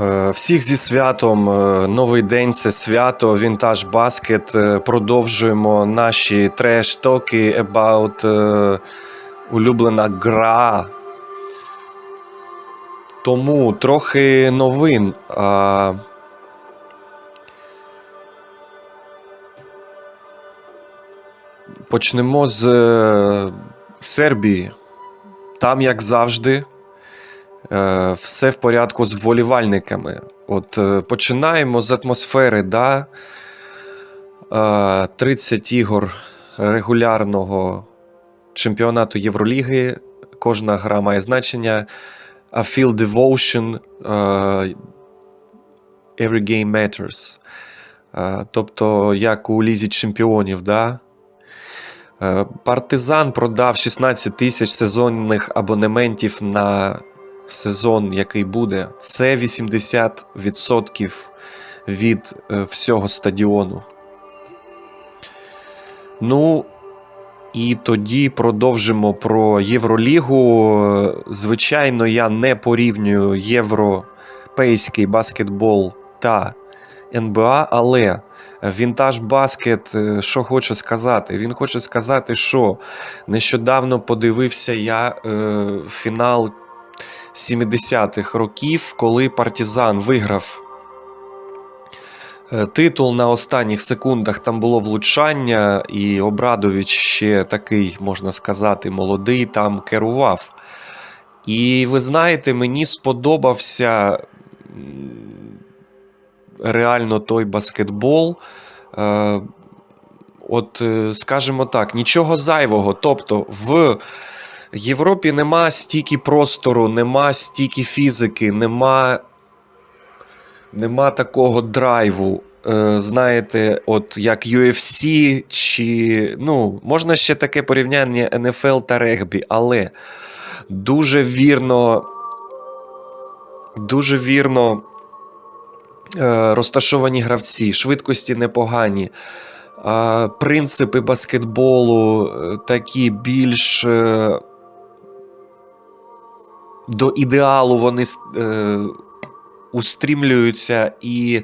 Е, Всіх зі святом. Е, Новий день це свято. Вінтаж баскет. Е, Продовжуємо наші треш-токи about улюблена гра. Тому трохи новин. Почнемо з Сербії. Там, як завжди, все в порядку з вболівальниками. От е, починаємо з атмосфери, да? Е, 30 ігор регулярного чемпіонату Євроліги. Кожна гра має значення. A feel devotion. е, Every game matters. Е, Тобто, як у Лізі Чемпіонів, да? Е, Партизан продав 16 тисяч сезонних абонементів на сезон, який буде. Це 80% від е, всього стадіону. Ну, і тоді продовжимо про Євролігу. Звичайно, я не порівнюю європейський баскетбол та НБА, але Вінтаж баскет, е, що хоче сказати? Він хоче сказати, що нещодавно подивився я е, фінал 70-х років, коли Партізан виграв е, титул на останніх секундах. Там було влучання, і Обрадович ще такий, можна сказати, молодий там керував. І ви знаєте, мені сподобався реально той баскетбол. Е, От, е, скажімо так, нічого зайвого. Тобто, в Європі нема стільки простору, нема стільки фізики, нема, нема такого драйву. Е, Знаєте, от як UFC, чи ну, можна ще таке порівняння NFL та регбі, але дуже вірно, дуже вірно е, розташовані гравці, швидкості непогані. Принципи баскетболу е, такі більш до ідеалу вони е, устрімлюються і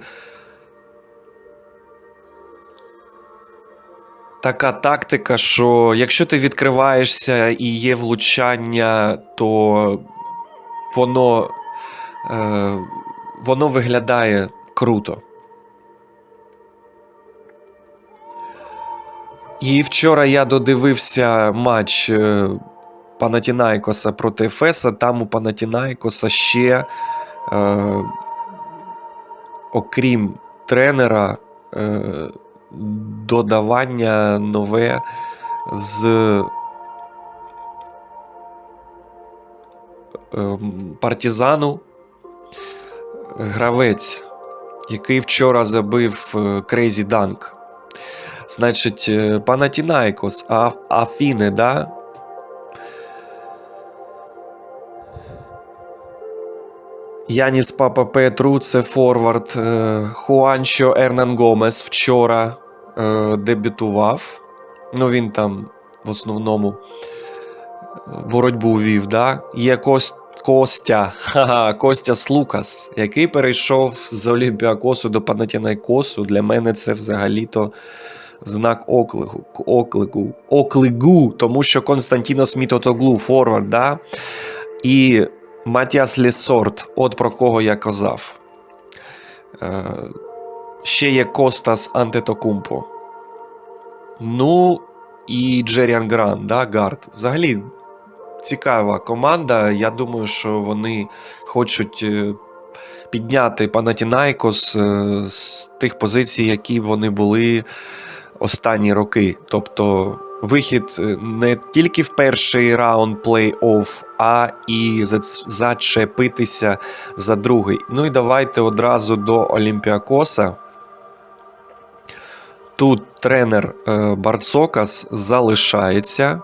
така тактика, що якщо ти відкриваєшся і є влучання, то воно, е, воно виглядає круто. І вчора я додивився матч е, Панатінайкоса проти Ефеса. Там у Панатінайкоса ще, е, окрім тренера, е, додавання нове з е, партизану. Гравець, який вчора забив Крейзі Данк. Значить, е, Панатінайкос, а, Афіни, да? Яніс Папа Петру, це форвард. Е, Хуанчо Ернан Гомес вчора е, дебютував. Ну, він там в основному боротьбу вів, да? Є Кост, Костя, ха-ха, Костя Слукас, який перейшов з Олімпіакосу до Панатінайкосу. Для мене це взагалі-то знак оклику, оклику, оклигу, тому що Константінос Мітотоглу, форвард, да? і Матіас Лесорт, от про кого я казав. Е, ще є Костас Антетокумпо. Ну, і Джеріан Гран, да, Гард. Взагалі цікава команда. Я думаю, що вони хочуть е, підняти Панатінайкос е, з тих позицій, які вони були останні роки. Тобто вихід е, не тільки в перший раунд плей-офф, а і зачепитися за другий. Ну і давайте одразу до Олімпіакоса. Тут тренер е, Барцокас залишається.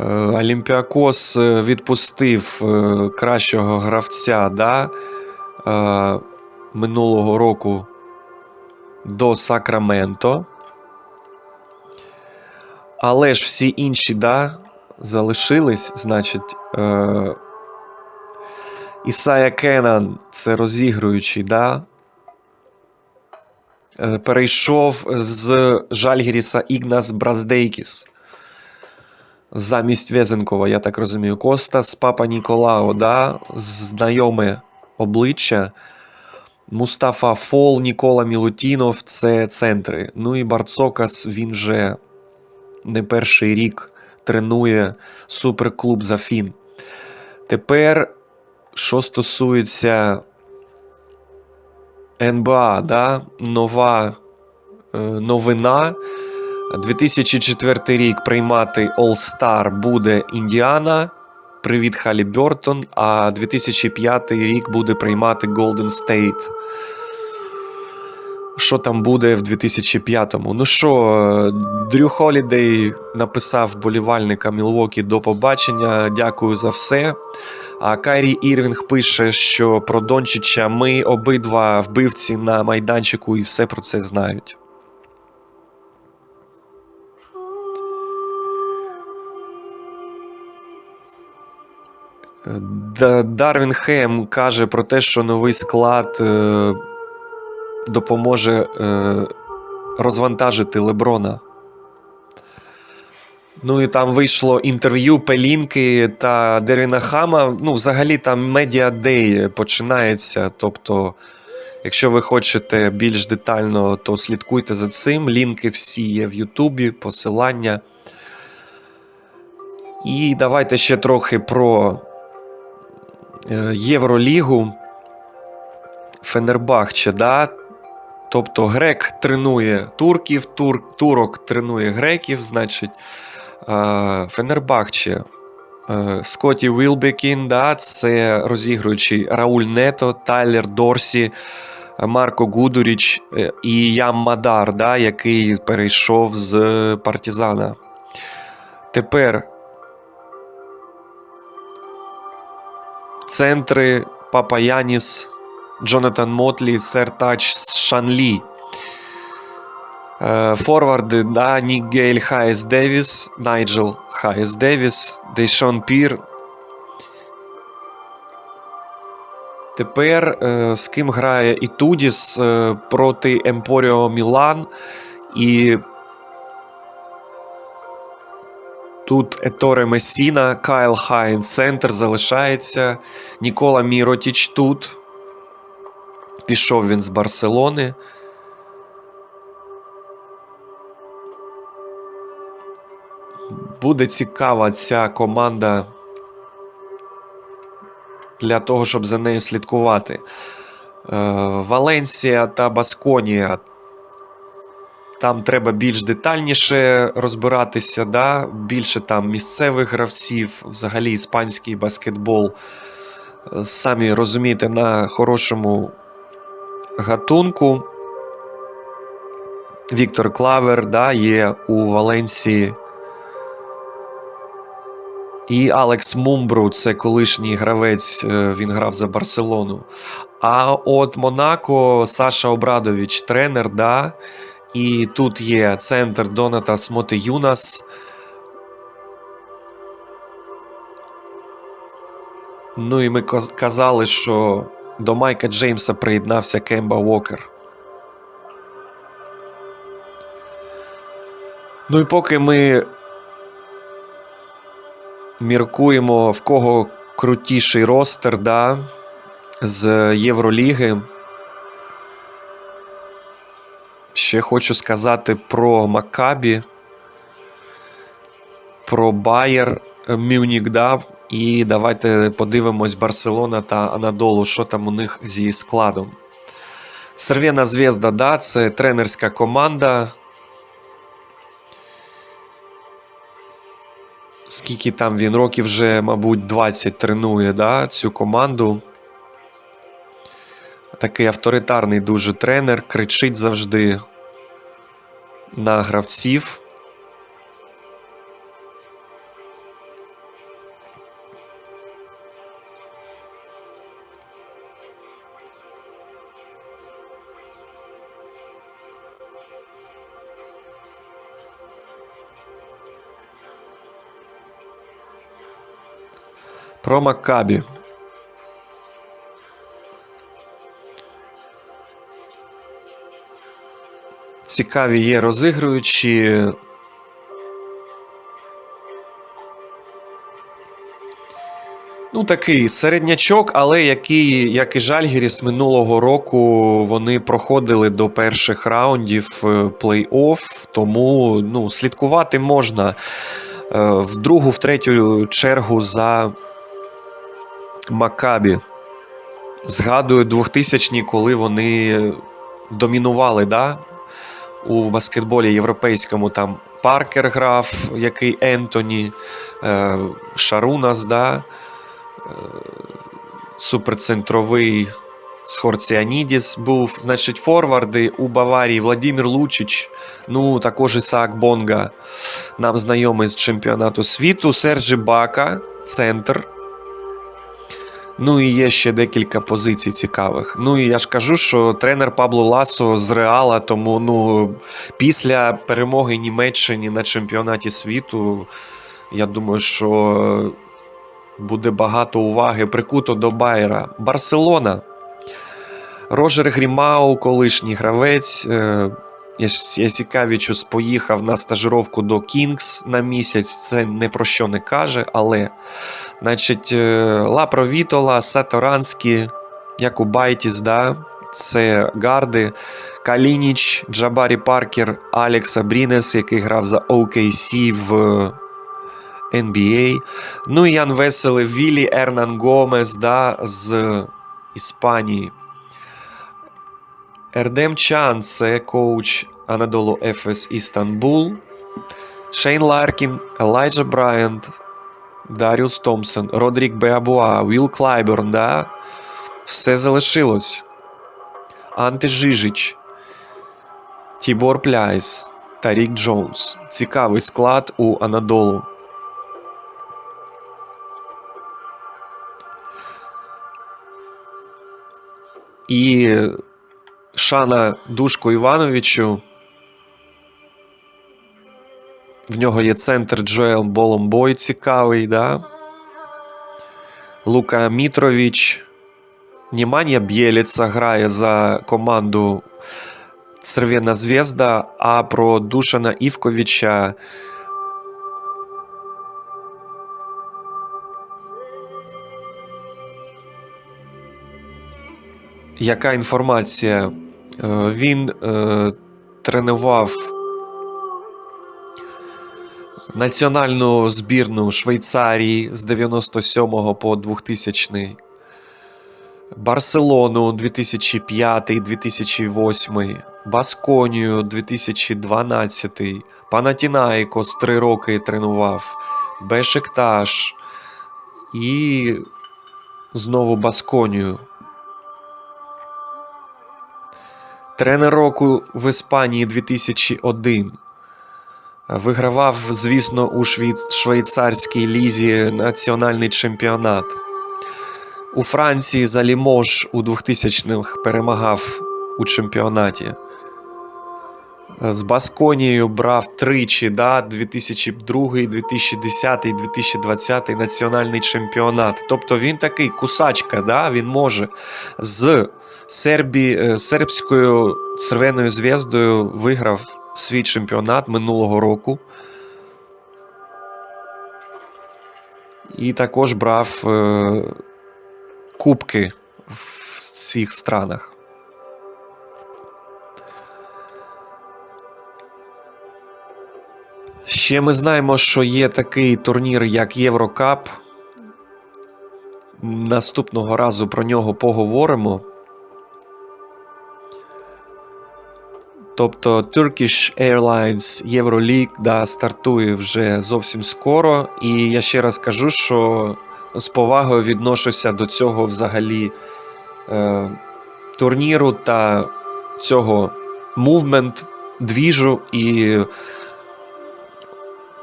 Е, Олімпіакос відпустив кращого гравця да, минулого року до Сакраменто. Але ж всі інші, да, залишились. Значить, е, Ісая Кенан, це розігруючий, да? Е, перейшов з Жальгіріса Ігнас Браздейкіс. Замість Везенкова, я так розумію. Костас Папа Ніколао, да? знайоме обличчя. Мустафа Фол, Нікола Мілутінов це центри. Ну і Барцокас, він же не перший рік тренує суперклуб Зафін. Тепер, що стосується НБА, да? нова е, новина. 2004 рік приймати All-Star буде Індіана. Привіт, Халі Бертон. А 2005 рік буде приймати Golden State. Що там буде в 2005-му? Ну що, Дрю Холідей написав болівальника Мілвокі до побачення. Дякую за все. А Кайрі Ірвінг пише, що про Дончича ми обидва вбивці на майданчику і все про це знають. Дарвін Хем каже про те, що новий склад е, допоможе е, розвантажити Леброна. Ну і там вийшло інтерв'ю Пелінки та Деріна Хама. Ну, взагалі там медіадей починається. Тобто, якщо ви хочете більш детально, то слідкуйте за цим. Лінки всі є в Ютубі, посилання. І давайте ще трохи про е, Євролігу. Фенербахче, да? Тобто грек тренує турків, тур, турок тренує греків, значить. е, Фенербахче. е, Скотті Вілбекін, да, це розігруючий Рауль Нето, Тайлер Дорсі, е, Марко Гудуріч е, і Ям Мадар, да, який перейшов з Партізана. Тепер центри Папа Яніс, Джонатан Мотлі, Сертач Шанлі. Е, Форварди да, Нік Гейль Хайес Девіс, Найджел Хайес Девіс, Дейшон Пір. Тепер е, з ким грає Ітудіс е, проти Емпоріо Мілан. І тут Еторе Месіна, Кайл Хайн центр залишається. Нікола Міротіч тут. Пішов він з Барселони. Буде цікава ця команда для того, щоб за нею слідкувати. Е, Валенсія та Басконія. Там треба більш детальніше розбиратися, да? більше там місцевих гравців, взагалі іспанський баскетбол. Е, Самі розумієте, на хорошому гатунку. Віктор Клавер да, є у Валенсії. І Алекс Мумбру, це колишній гравець, е, він грав за Барселону. А от Монако Саша Обрадович, тренер, да. І тут є центр Донатас Мотеюнас. Ну і ми казали, що до Майка Джеймса приєднався Кемба Уокер. Ну і поки ми міркуємо, в кого крутіший ростер да, з Євроліги. Ще хочу сказати про Маккабі, про Байер Мюнік, да, і давайте подивимось Барселона та Анадолу, що там у них зі складом. Сервєна Звезда, да, це тренерська команда. Скільки там він років вже, мабуть, 20 тренує да, цю команду. Такий авторитарний дуже тренер, кричить завжди на гравців. Про Маккабі. Цікаві є розігруючі. Ну, такий середнячок, але який, як і Жальгіріс минулого року, вони проходили до перших раундів е, плей-офф, тому ну, слідкувати можна е, в другу, в третю чергу за Маккабі. Згадую 2000-ні, коли вони домінували да? У баскетболі європейському. Там Паркер грав, який Ентоні, е, Шарунас, да? суперцентровий Схорціанідіс був. Значить, форварди у Баварії Владимир Лучич, ну також Ісаак Бонга, нам знайомий з чемпіонату світу. Серджі Бака, центр. Ну і є ще декілька позицій цікавих. Ну і я ж кажу, що тренер Пабло Ласо з Реала, тому ну, після перемоги Німеччині на чемпіонаті світу, я думаю, що буде багато уваги прикуто до Байера. Барселона. Рожер Грімау, колишній гравець. Е, Ясікавічус поїхав на стажировку до Кінгс на місяць. Це не про що не каже, але. Значить, е, Лапро Вітола, Саторанські, Якубайтіс, да? це гарди. Калініч, Джабарі Паркер, Алекс Абрінес, який грав за OKC в NBA. Ну і Ян Веселий, Вілі Ернан Гомес да, з Іспанії. Ердем Чан це коуч Анадолу Ефес Істанбул. Шейн Ларкін, Елайджа Брайант, Даріус Томпсон, Родрік Беабуа, Віл Клайберн. Да? Все залишилось. Анте Жижич, Тібор Пляйс, Тарік Джонс. Цікавий склад у Анадолу. І Шана Душко Івановичу. В нього є центр Джоел Боломбой цікавий, да? Лука Мітрович. Німанія Бєліца грає за команду Цервена Звезда, а про Душана Івковича. Яка інформація? Е, Він е, тренував національну збірну Швейцарії з 97 по 2000, Барселону 2005-2008, Басконію 2012, Панатінаїкос 3 роки тренував, Бешикташ і знову Басконію. Тренер року в Іспанії 2001. Вигравав, звісно, у швейцарській лізі національний чемпіонат. У Франції за Лімож у 2000-х перемагав у чемпіонаті. З Басконією брав тричі, да, 2002, 2010, 2020 національний чемпіонат. Тобто він такий кусачка, да, він може з Сербі, е, сербською Червоною зв'яздою виграв свій чемпіонат минулого року. І також брав е, кубки в цих странах. Ще ми знаємо, що є такий турнір, як Єврокап. Наступного разу про нього поговоримо. Тобто Turkish Airlines Euroleague да, стартує вже зовсім скоро. І я ще раз кажу, що з повагою відношуся до цього взагалі е, турніру та цього мувмент, двіжу. І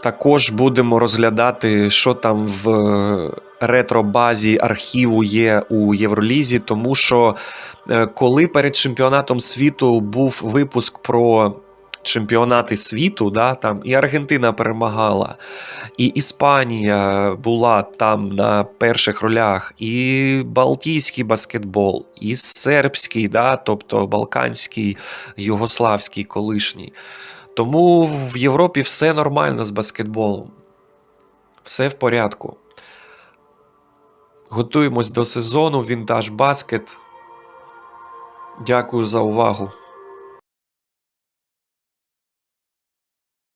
також будемо розглядати, що там в ретро-базі архіву є у Євролізі, тому що е, коли перед чемпіонатом світу був випуск про чемпіонати світу, да, там і Аргентина перемагала, і Іспанія була там на перших ролях, і Балтійський баскетбол, і сербський, да, тобто Балканський, югославський колишній. Тому в Європі все нормально з баскетболом. Все в порядку. Готуємось до сезону Вінтаж Баскет. Дякую за увагу.